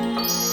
Música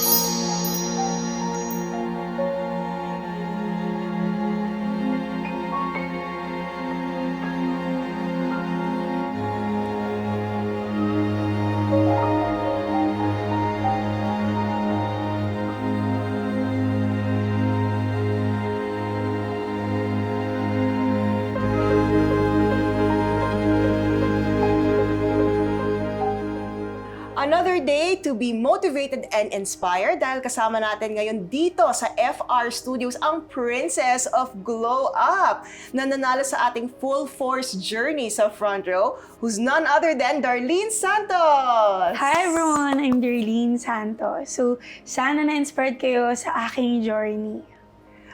Another day to be motivated and inspired dahil kasama natin ngayon dito sa FR Studios ang Princess of Glow Up na nanalo sa ating full force journey sa front row who's none other than Darlene Santos! Hi everyone! I'm Darlene Santos. So, sana na-inspired kayo sa aking journey.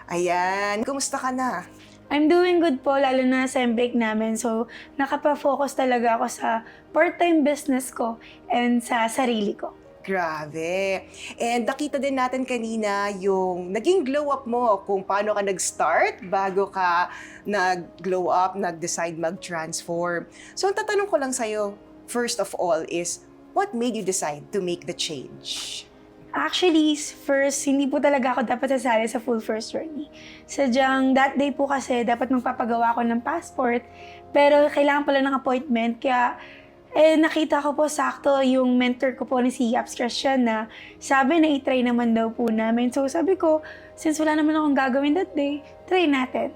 Ayan, kumusta ka na? I'm doing good po, lalo na sa break namin. So, nakapa-focus talaga ako sa part-time business ko and sa sarili ko. Grabe. And nakita din natin kanina yung naging glow up mo kung paano ka nag-start bago ka nag-glow up, nag-decide mag-transform. So ang tatanong ko lang sa'yo, first of all, is what made you decide to make the change? Actually, first, hindi po talaga ako dapat sasali sa full first journey. Sadyang that day po kasi dapat magpapagawa ako ng passport, pero kailangan pala ng appointment, kaya eh, nakita ko po sakto yung mentor ko po ni si Yaps Christian na sabi na itry naman daw po namin. So sabi ko, since wala naman akong gagawin that day, try natin.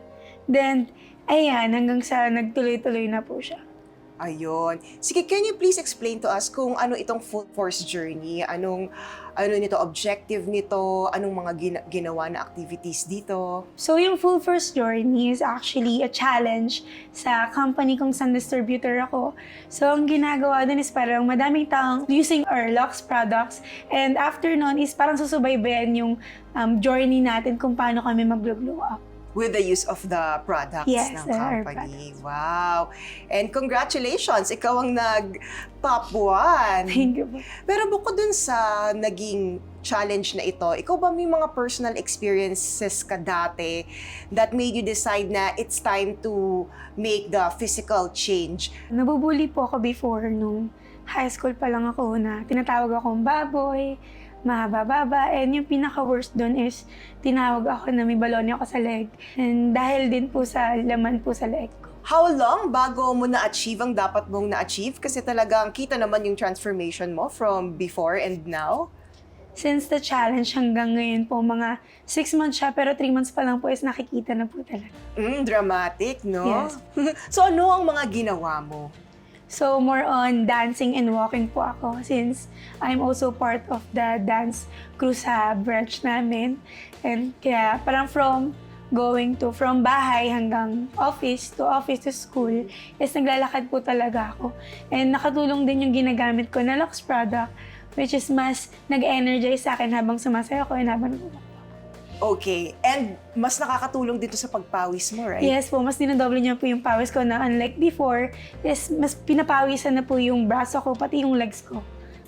Then, ayan, hanggang sa nagtuloy-tuloy na po siya. Ayun. Sige, can you please explain to us kung ano itong full force journey? Anong ano nito objective nito? Anong mga gina- ginawa na activities dito? So, yung Full First Journey is actually a challenge sa company kung saan distributor ako. So, ang ginagawa dun is parang madaming taong using our Lux products and after nun is parang susubaybayan yung um, journey natin kung paano kami mag-glow up. With the use of the products Yes, ng our company. Wow! And congratulations! Ikaw ang nag-top one. Thank you po. Pero bukod dun sa naging challenge na ito, ikaw ba may mga personal experiences ka dati that made you decide na it's time to make the physical change? Nabubuli po ako before nung high school pa lang ako na tinatawag akong baboy, mahaba-baba. And yung pinaka-worst doon is tinawag ako na may baloney ako sa leg. And dahil din po sa laman po sa leg ko. How long bago mo na-achieve ang dapat mong na-achieve? Kasi talagang kita naman yung transformation mo from before and now. Since the challenge hanggang ngayon po, mga 6 months siya, pero 3 months pa lang po is nakikita na po talaga. Mm, dramatic, no? Yes. so ano ang mga ginawa mo? So more on dancing and walking po ako since I'm also part of the dance crew sa branch namin. And kaya parang from going to from bahay hanggang office to office to school is naglalakad po talaga ako. And nakatulong din yung ginagamit ko na Lux product which is mas nag-energize sa akin habang sumasayaw ko and habang Okay, and mas nakakatulong dito sa pagpawis mo, right? Yes po, mas dinadoble niya po yung pawis ko na unlike before, is mas pinapawisan na po yung braso ko, pati yung legs ko.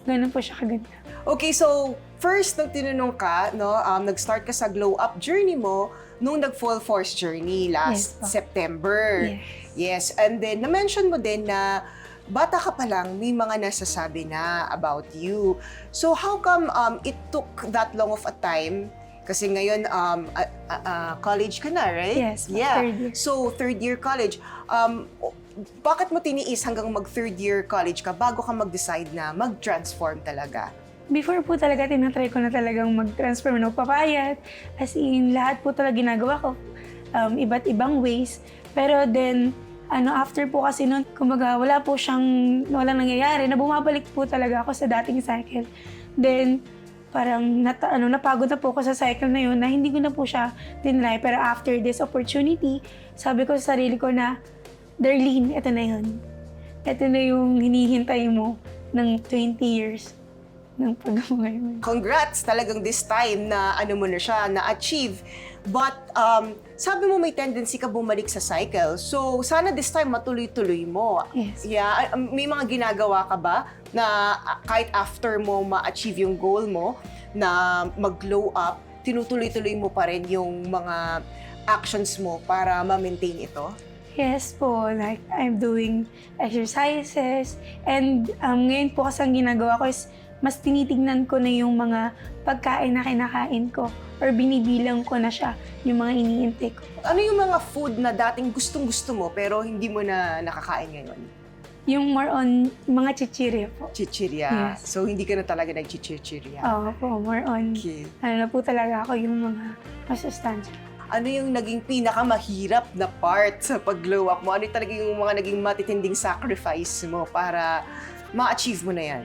Ganun po siya kaganda. Okay, so first nung tinanong ka, no, um, nag-start ka sa glow up journey mo nung nag-full force journey last Yes po. September. Yes, and then na-mention mo din na bata ka pa lang, may mga nasasabi na about you. So how come um, it took that long of a time? Kasi ngayon, um, a- a- college ka na, right? Yes, Yeah. third year. So, third year college. Um, bakit mo tiniis hanggang mag third year college ka bago ka mag-decide na mag-transform talaga? Before po talaga, tinatry ko na talagang mag-transfer ng papayat. As in, lahat po talaga ginagawa ko. Um, iba't ibang ways. Pero then, ano, after po kasi nun, kumbaga, wala po siyang, walang nangyayari, na bumabalik po talaga ako sa dating cycle. Then, parang nata, ano, napagod na po ako sa cycle na yun na hindi ko na po siya tinry. Pero after this opportunity, sabi ko sa sarili ko na, Darlene, ito na yun. Ito na yung hinihintay mo ng 20 years ng pag-umay mo. Congrats talagang this time na ano mo na siya, na-achieve. But um, sabi mo may tendency ka bumalik sa cycle. So sana this time matuloy-tuloy mo. Yes. Yeah, um, may mga ginagawa ka ba na uh, kahit after mo ma-achieve yung goal mo na mag-glow up, tinutuloy-tuloy mo pa rin yung mga actions mo para ma-maintain ito? Yes po, like I'm doing exercises. And um, ngayon po kasi ang ginagawa ko is mas tinitignan ko na yung mga pagkain na kinakain ko or binibilang ko na siya, yung mga iniintake ko. Ano yung mga food na dating gustong-gusto mo pero hindi mo na nakakain ngayon? Yung more on mga chichirya po. Chichirya. Yes. So, hindi ka na talaga nag-chichirya. Oo po, more on, Okay. ano na po talaga ako yung mga masustansya. Ano yung naging pinakamahirap na part sa pag-glow up mo? Ano talaga yung mga naging matitinding sacrifice mo para ma-achieve mo na yan?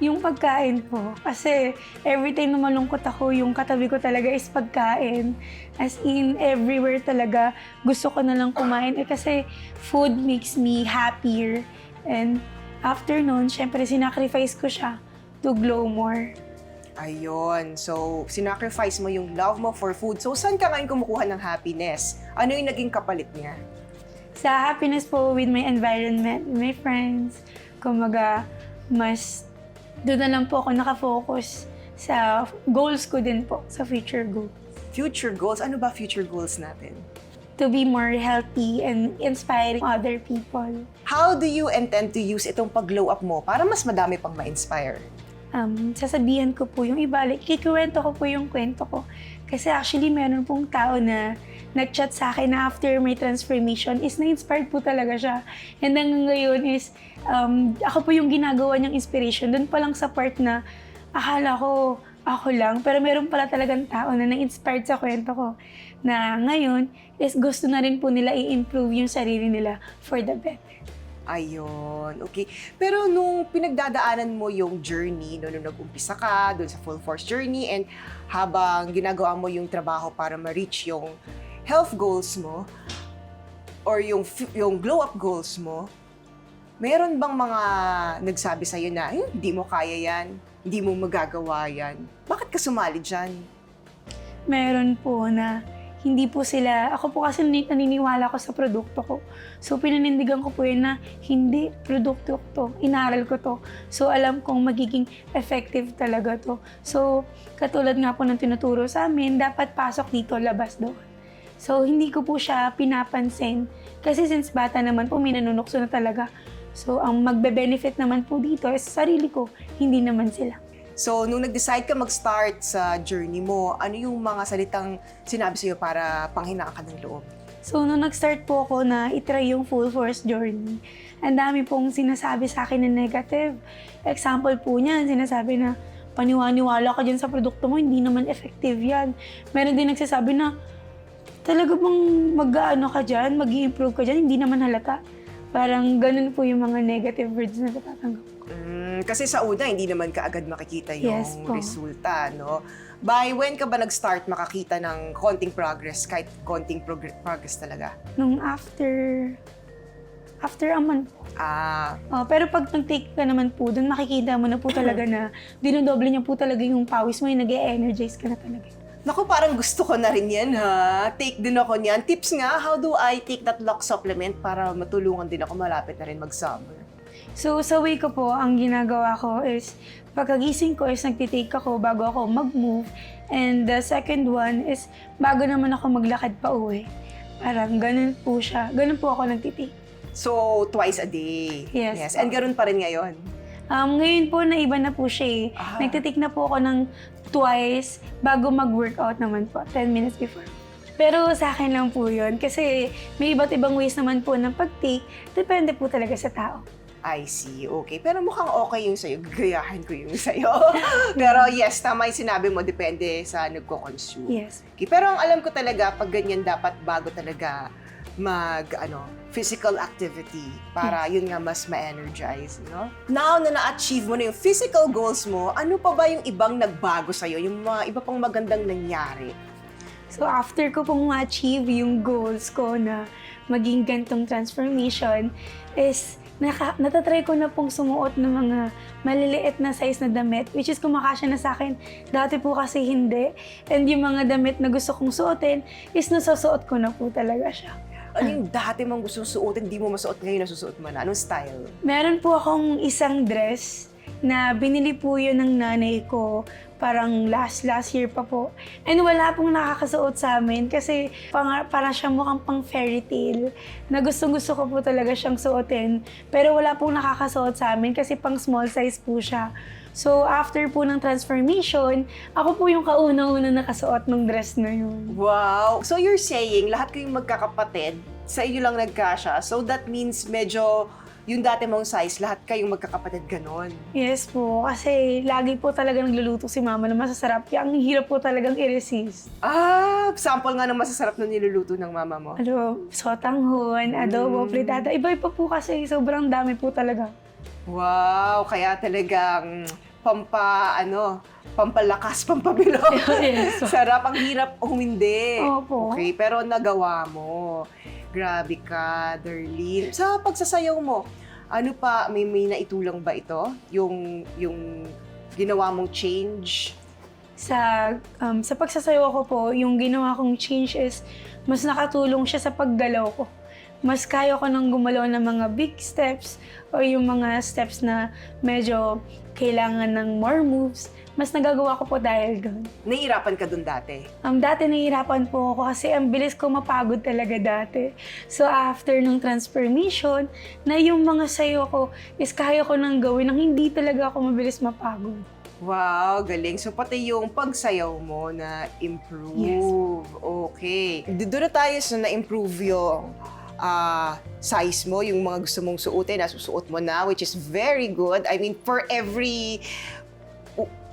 Yung pagkain po. Kasi every time na malungkot ako, yung katabi ko talaga is pagkain. As in, everywhere talaga, gusto ko na lang kumain. Eh kasi food makes me happier. And after nun, syempre, sinacrifice ko siya to glow more. Ayun. So, sinacrifice mo yung love mo for food. So, saan ka ngayon kumukuha ng happiness? Ano yung naging kapalit niya? Sa happiness po with my environment, my friends, kumaga, mas doon na lang po ako nakafocus sa goals ko din po, sa future goals. Future goals. Ano ba future goals natin? to be more healthy and inspiring other people. How do you intend to use itong pag-glow up mo para mas madami pang ma-inspire? Um, sasabihan ko po yung ibalik, kikwento ko po yung kwento ko. Kasi actually, meron pong tao na nag-chat sa akin na after my transformation is na-inspired po talaga siya. And hanggang ngayon is, um, ako po yung ginagawa niyang inspiration. Doon pa lang sa part na akala ko ako lang, pero meron pala talagang tao na na-inspired sa kwento ko. Na ngayon is gusto na rin po nila i-improve yung sarili nila for the better. Ayun, okay. Pero nung pinagdadaanan mo yung journey, no, nung nag-umpisa ka, doon sa full force journey, and habang ginagawa mo yung trabaho para ma-reach yung health goals mo, or yung, yung glow-up goals mo, meron bang mga nagsabi sa'yo na, "Eh, hindi mo kaya yan, hindi mo magagawa yan. Bakit ka sumali dyan? meron po na hindi po sila, ako po kasi nani- naniniwala ko sa produkto ko. So pinanindigan ko po yun na hindi produkto to, inaral ko to. So alam kong magiging effective talaga to. So katulad nga po ng tinuturo sa amin, dapat pasok dito, labas doon. So hindi ko po siya pinapansin. Kasi since bata naman po, may nanunukso na talaga. So ang magbe-benefit naman po dito is sarili ko, hindi naman sila. So, nung nag-decide ka mag-start sa journey mo, ano yung mga salitang sinabi sa'yo para panghinaan ka ng loob? So, nung nag-start po ako na itry yung full force journey, ang dami pong sinasabi sa akin na negative. Example po niyan, sinasabi na, paniwaniwala ka dyan sa produkto mo, hindi naman effective yan. Meron din nagsasabi na, talaga bang mag-ano ka dyan, mag improve ka dyan, hindi naman halata. Parang ganun po yung mga negative words na natatanggap. Mm, kasi sa una, hindi naman kaagad makikita yung Yes po. resulta, no? By when ka ba nag-start makakita ng konting progress, kahit konting progr- progress talaga? Nung after, after a month Ah, Oh, pero pag nag-take ka naman po, dun makikita mo na po talaga na dinodoble niya po talaga yung pawis mo, yung nag energize ka na talaga. naku, parang gusto ko na rin yan, ha? Take din ako niyan. Tips nga, how do I take that lock supplement para matulungan din ako malapit na rin mag-summer? So, sa way ko po, ang ginagawa ko is, pagkagising ko is nagtitake ako bago ako mag-move. And the second one is, bago naman ako maglakad pa uwi. Parang ganun po siya. Ganun po ako nagtitake. So, twice a day. Yes. And ganoon pa rin ngayon. Um, ngayon po, naiba na po siya eh. Ah. Nagtitake na po ako ng twice bago mag-workout naman po, 10 minutes before. Pero sa akin lang po yun kasi may iba't ibang ways naman po ng pag-take. Depende po talaga sa tao. I see. Okay. Pero mukhang okay yung sa'yo. Gagayahin ko yung sa'yo. Pero yes, tama yung sinabi mo. Depende sa nagko-consume. Yes. Okay. Pero ang alam ko talaga, pag ganyan, dapat bago talaga mag, ano, physical activity para yun nga mas ma-energize, no? Now na na-achieve mo na yung physical goals mo, ano pa ba yung ibang nagbago sa'yo? Yung mga iba pang magandang nangyari? So after ko pong ma-achieve yung goals ko na maging gantong transformation is naka, natatry ko na pong sumuot ng mga maliliit na size na damit which is kumakasya na sa akin. Dati po kasi hindi. And yung mga damit na gusto kong suotin is nasusuot ko na po talaga siya. Ano yung dati mong gusto suotin, di mo masuot ngayon, nasusuot mo na? Anong style? Meron po akong isang dress na binili po yun ng nanay ko parang last last year pa po. And wala pong nakakasuot sa amin kasi pang, parang siya mukhang pang fairy tale na gustong gusto ko po talaga siyang suotin. Pero wala pong nakakasuot sa amin kasi pang small size po siya. So after po ng transformation, ako po yung kauna-una nakasuot ng dress na yun. Wow! So you're saying, lahat kayong magkakapatid, sa iyo lang nagkasya. So that means medyo yung dati mong size, lahat kayong magkakapatid ganon. Yes po, kasi lagi po talaga nagluluto si mama na masasarap. Kaya ang hirap po talagang i-resist. Ah, sample nga ng masasarap na niluluto ng mama mo. Ano, sotanghon, adobo, Mm. fritada. Iba-iba po kasi, sobrang dami po talaga. Wow, kaya talagang pampa, ano, pampalakas, pampabilo. Yes. Sarap, ang hirap humindi. Opo. Okay, pero nagawa mo. Grabe ka, Darlene. Sa pagsasayaw mo, ano pa, may, may naitulong ba ito? Yung, yung ginawa mong change? Sa, um, sa pagsasayaw ko po, yung ginawa kong change is, mas nakatulong siya sa paggalaw ko. Mas kaya ko nang gumalaw ng mga big steps o yung mga steps na medyo kailangan ng more moves. Mas nagagawa ko po dahil doon. Nahihirapan ka dun dati? Um, dati nahihirapan po ako kasi ang bilis ko mapagod talaga dati. So after nung transformation, na yung mga sayo ko is kaya ko nang gawin nang hindi talaga ako mabilis mapagod. Wow, galing. So, pati yung pagsayaw mo na improve. Okay. D- Doon na tayo sa na-improve yung ah, size mo, yung mga gusto mong suotin, nasusuot mo na, which is very good. I mean, for every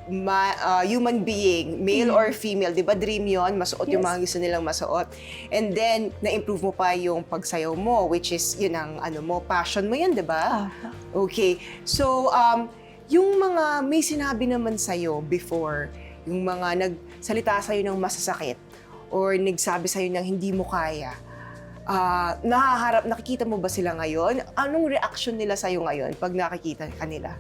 ma, ah, human being, male or female, di ba dream yon masuot yung Yes. mga gusto nilang masuot. And then, na-improve mo pa yung pagsayaw mo, which is, yun ang ano mo, passion mo yun, di ba? Ah, Okay. So, um, yung mga may sinabi naman sa'yo before, yung mga nagsalita sa'yo ng masasakit or nagsabi sa'yo ng hindi mo kaya, ah, nahaharap, nakikita mo ba sila ngayon? Anong reaction nila sa'yo ngayon pag nakikita ka nila?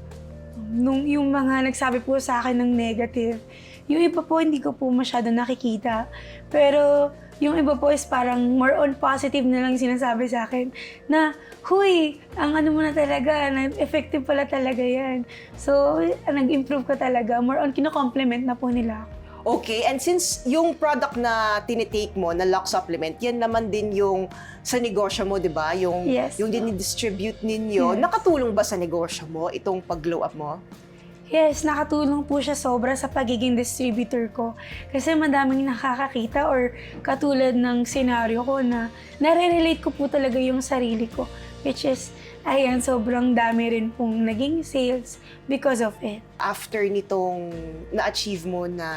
nung yung mga nagsabi po sa akin ng negative, yung iba po hindi ko po masyado nakikita. Pero yung iba po is parang more on positive na lang sinasabi sa akin na, huy, ang ano mo na talaga, na effective pala talaga yan. So, nag-improve ka talaga. More on kino-compliment na po nila ako. Okay, and since yung product na tinitake mo, na lock supplement, yan naman din yung sa negosyo mo, di ba? Yung, Yes. yung dinidistribute ninyo. Yes. Nakatulong ba sa negosyo mo itong pag-glow up mo? Yes, nakatulong po siya sobra sa pagiging distributor ko. Kasi madaming nakakakita or katulad ng senaryo ko na nare-relate ko po talaga yung sarili ko. Which is, ayan, sobrang dami rin pong naging sales because of it. after nitong na-achieve mo na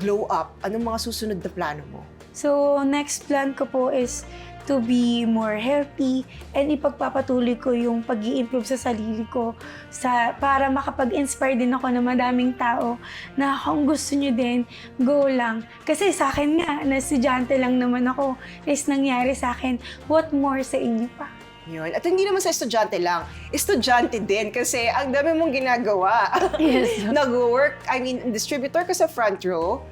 glow up, anong mga susunod na plano mo? So, next plan ko po is to be more healthy and ipagpapatuloy ko yung pag improve sa sarili ko sa, para makapag-inspire din ako ng madaming tao na kung gusto nyo din, go lang. Kasi sa akin nga, na estudyante lang naman ako, is nangyari sa akin, what more sa inyo pa? Yun. At hindi naman sa estudyante lang. Estudyante din kasi ang dami mong ginagawa. Yes. Nag-work, I mean, distributor ka sa front row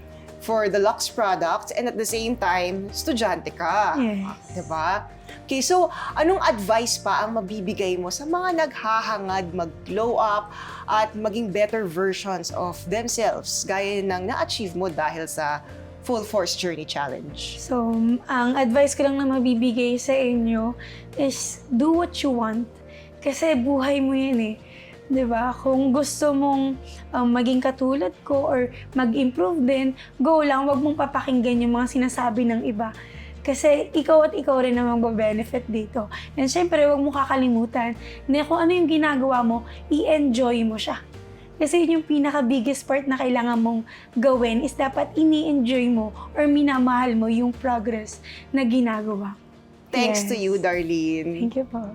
for the Lux products and at the same time, estudyante ka. Yes. Diba? Okay, so anong advice pa ang mabibigay mo sa mga naghahangad mag-glow up at maging better versions of themselves gaya ng na-achieve mo dahil sa Full Force Journey Challenge? So, ang advice ko lang na mabibigay sa inyo is do what you want. Kasi buhay mo yan eh. 'Di ba? Kung gusto mong um, maging katulad ko or mag-improve din, go lang. Huwag mong papakinggan yung mga sinasabi ng iba. Kasi ikaw at ikaw rin ang magbe-benefit dito. And syempre, huwag mo kakalimutan na kung ano yung ginagawa mo, i-enjoy mo siya. Kasi yun yung pinaka-biggest part na kailangan mong gawin is dapat ini-enjoy mo or minamahal mo yung progress na ginagawa. Thanks Yes. to you, Darlene. Thank you po.